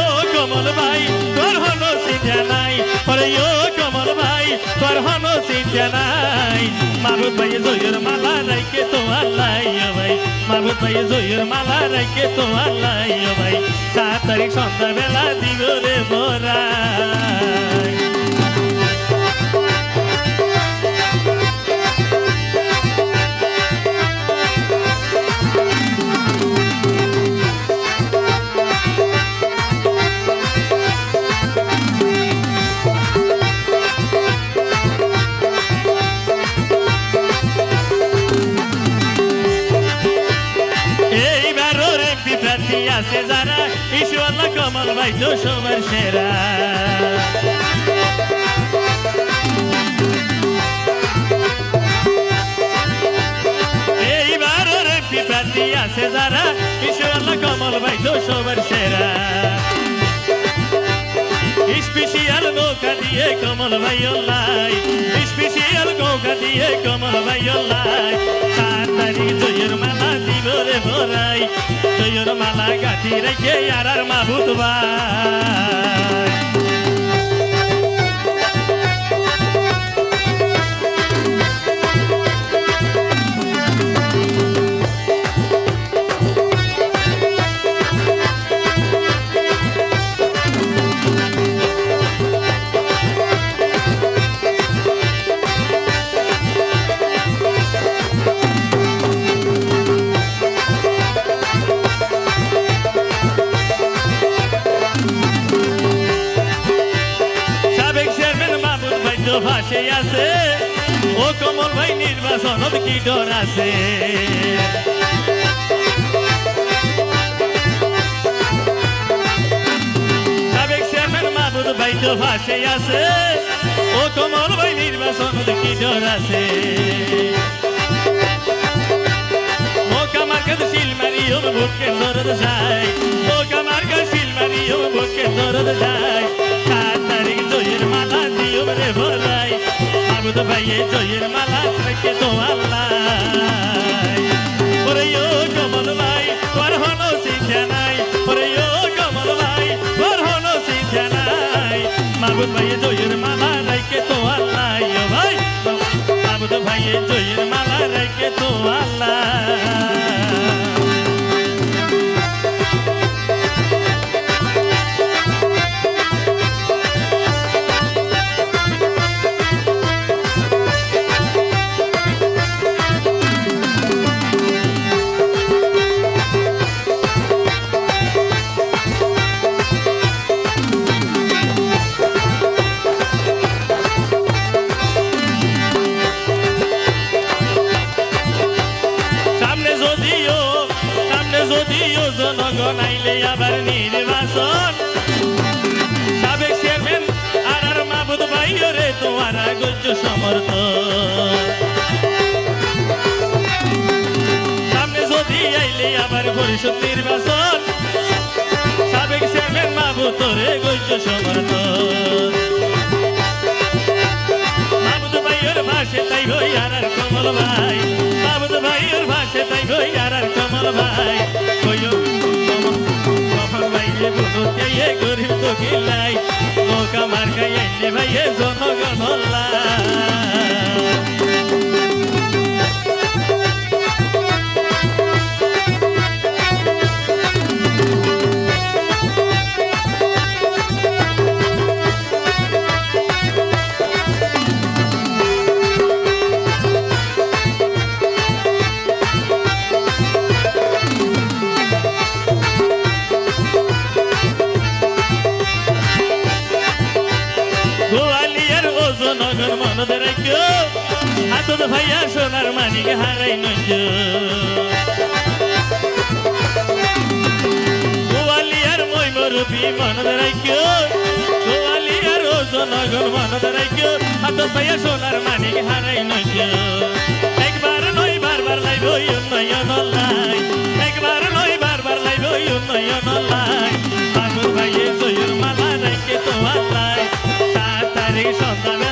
ও কমল ভাই তোর হনো চিন্তা নাই ওরে ও কমল ভাই তোর হনো চিন্তা নাই মাবুদ ভাই জয়ের মালা রাইকে তোমার আল্লাহ ভাই। মাবুদ ভাই জয়ের মালা রাইকে তোমার আল্লাহ ভাই। সাত তারিখ সন্ধ্যাবেলা দিব রে আছে যারা ইসুয়াল্লাহ কমল ভাই তো সবার সেরা। প্রার্থী আছে যারা ইসুয়াল্লাহ কমল ভাই তো সবার সেরা। স্পেশিয়াল নৌকা দিয়ে কমল ভাই লাই স্পেশিয়াল নৌকা দিয়ে কমল ভাই লাই গাঁথি রেখে আর আর মাহুত ভাই। তো ফাঁসে আছে। ও কমল ভাই নির্বাচনত কি ডর আছে? চেয়ারম্যান ভাই তো ফাঁসে আছে। ও কমল ভাই নির্বাচনত কি ডর আছে? মোকা মার্কাত শিল মারিও বুকে আবুদ ভাইয়ে জয়ের মালা থেকে তো আল্লাহ। ওরে ও কমল ভাই তোর হনো শিক্ষা নাই। ওরে ও কমল ভাই তোর হনো শিক্ষা নাই। মাবুদ ভাইয়ে জয়ের মালা রেখে তো আল্লাহ। ভাই মাবুদ ভাইয়ে জয়ের মালা রেখে তো আল্লাহ। যদিও জনগণ আইলে আবার নির্বাচন। সাবেক চেয়ারম্যান আর আর মাহবুদ ভাই রে তোমার গজ্য সমর্থন। সামনে যদি আইলে আবার পরিষদ নির্বাচন। সাবেক চেয়ারম্যান মাহবুদ তোরে গজ্য সমর্থন। মাহবুদ ভাইয়ের ভাষে তাই হই আর কমল ভাই। মাহবুদ ভাইয়ের ভাষে তাই হই আর গরিব তো গিলাই মোকা মার খাই আইলে ভাইয়ে নগর মনদ রাখো হাতত ভাইয়া সোনার মানিক হারাই নজ গোয়ালিয়ার মই মরুবি মনদ রাখো গোয়ালিয়ার ওজন নগর মনদ রাখো হাতত ভাইয়া সোনার মানিক হারাই নজ একবার নয় বারবার লাইব উন্নয়ন লাই। একবার নয় বারবার লাইব উন্নয়ন লাই। ঠাকুর ভাইয়ে জয়ের মালা রেখে তো আল্লাহ সাত তারিখ সন্ধ্যাবেলা